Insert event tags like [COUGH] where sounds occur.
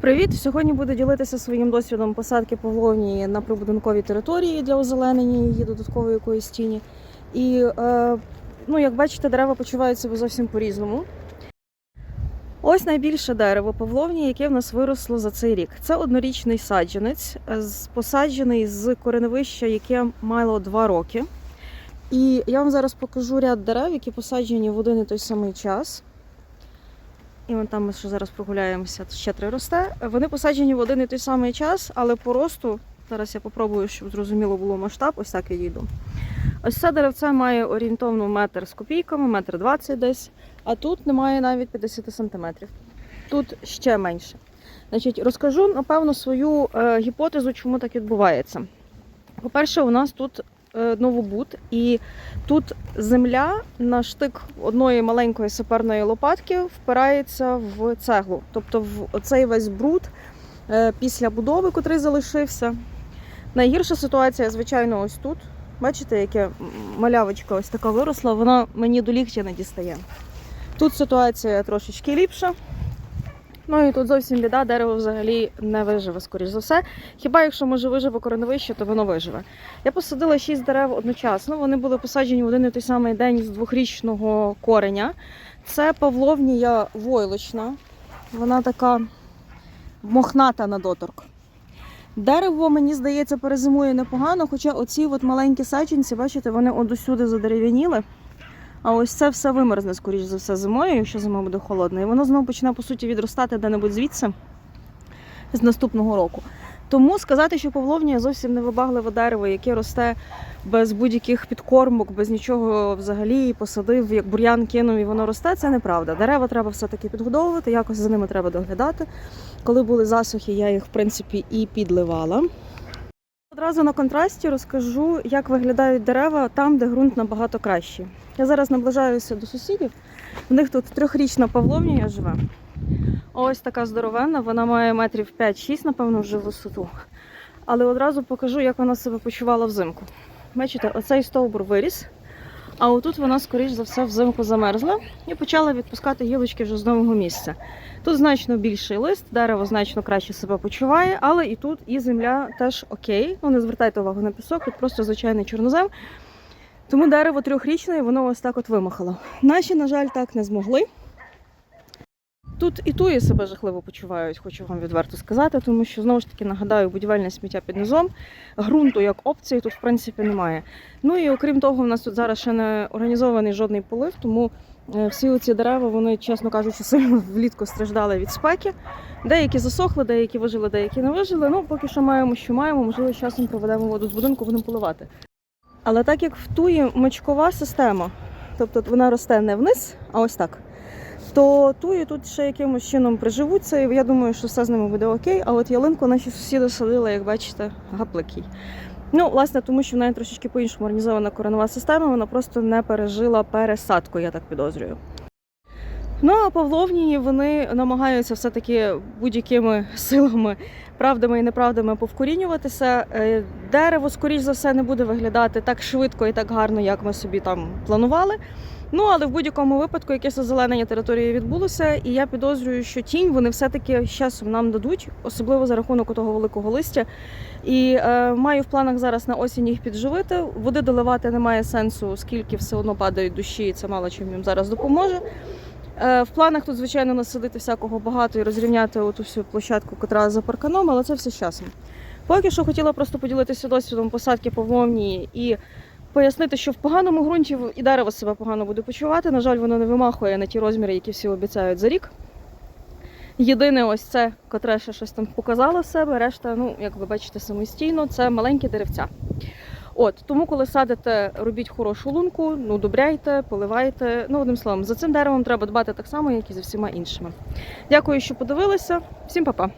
Привіт! Сьогодні буду ділитися своїм досвідом посадки павловні на прибудинковій території для озеленення її додаткової якоїсь тіні. І е, ну, як бачите, дерева почувають себе зовсім по-різному. Ось найбільше дерево павловні, яке в нас виросло за цей рік. Це однорічний саджанець, е, посаджений з кореневища, яке мало 2 роки. І я вам зараз покажу ряд дерев, які посаджені в один і той самий час. І вон там ми ще зараз прогуляємося, ще три росте. Вони посаджені в один і той самий час, але по росту, зараз я попробую, щоб зрозуміло було масштаб, ось так я їду. Ось це деревце має орієнтовно метр з копійками, метр двадцять десь, а тут немає навіть 50 сантиметрів. Тут ще менше. Значить, розкажу, напевно, свою е, гіпотезу, чому так відбувається. По-перше, у нас тут новобуд, і тут земля на штик одної маленької саперної лопатки впирається в цеглу. Тобто в оцей весь бруд е, після будови, котрий залишився. Найгірша ситуація, звичайно, ось тут. Бачите, яке малявочка ось така виросла, вона мені до ліктя не дістає. Тут ситуація трошечки ліпша. Ну і тут зовсім біда, дерево взагалі не виживе, скоріш за все. Хіба якщо може виживе кореневище, то воно виживе. Я посадила шість дерев одночасно. Вони були посаджені в один і той самий день з двохрічного кореня. Це павловнія войлочна. Вона така мохната на доторк. Дерево, мені здається, перезимує непогано, хоча оці от маленькі саджанці, бачите, вони от усюди задерев'яніли. А ось це все вимерзне, скоріш за все, зимою, якщо зима буде холодна. І воно знову почне, по суті, відростати де-небудь звідси з наступного року. Тому сказати, що павловнія зовсім не вибагливе дерево, яке росте без будь-яких підкормок, без нічого взагалі, посадив, як бур'ян кинув, і воно росте, це неправда. Дерева треба все-таки підгодовувати, якось за ними треба доглядати. Коли були засухи, я їх, в принципі, і підливала. Одразу на контрасті розкажу, як виглядають дерева там, де ґрунт набагато кращий. Я зараз наближаюся до сусідів. В них тут трьохрічна павловнія живе. Ось така здоровенна, вона має метрів 5-6, напевно, вже в висоту. Але одразу покажу, як вона себе почувала взимку. Бачите, оцей стовбур виріс, а отут вона, скоріш за все, взимку замерзла і почала відпускати гілочки вже з нового місця. Тут значно більший лист, дерево значно краще себе почуває, але і тут і земля теж окей. Ну не звертайте увагу на пісок, тут просто звичайний чорнозем. Тому дерево трьохрічне воно ось так от вимахало. Наші, на жаль, так не змогли. Тут і туї себе жахливо почувають, хочу вам відверто сказати, тому що знову ж таки нагадаю, будівельне сміття під низом, ґрунту як опції тут в принципі немає. Ну і окрім того, у нас тут зараз ще не організований жодний полив, тому е, всі ці дерева, вони, чесно кажучи, [LAUGHS] сильно влітку страждали від спеки. Деякі засохли, деякі вижили, деякі не вижили. Ну, поки що маємо, що маємо, можливо, з часом проведемо воду з будинку, будемо поливати. Але так як в туї мочкова система, тобто вона росте не вниз, а ось так то туї тут ще якимось чином приживуться, і я думаю, що все з ними буде окей. А от ялинку наші сусіди садили, як бачите, гапликий. Ну, власне, тому що в неї трошечки по-іншому організована коренова система, вона просто не пережила пересадку, я так підозрюю. Ну, а павловні вони намагаються все-таки будь-якими [LAUGHS] силами, правдами і неправдами повкорінюватися. Е, Дерево, скоріш за все, не буде виглядати так швидко і так гарно, як ми собі там планували. Ну, але в будь-якому випадку якесь озеленення території відбулося, і я підозрюю, що тінь вони все-таки з часом нам дадуть, особливо за рахунок того великого листя. І е, маю в планах зараз на осінь їх підживити. Води доливати немає сенсу, оскільки все одно падають дощі, і це мало чим їм зараз допоможе. Е, В планах тут, звичайно, насадити всякого багато і розрівняти оту всю площадку, котра за парканом, але це все з часом. Поки що хотіла просто поділитися досвідом посадки павловні і пояснити, що в поганому ґрунті і дерево себе погано буде почувати. На жаль, воно не вимахує на ті розміри, які всі обіцяють за рік. Єдине, ось це, котре ще щось там показало в себе, решта, ну, як ви бачите, самостійно, це маленькі деревця. От, тому, коли садите, робіть хорошу лунку, ну, добряйте, поливайте. Ну, одним словом, за цим деревом треба дбати так само, як і за всіма іншими. Дякую, що подивилися. Всім па-па!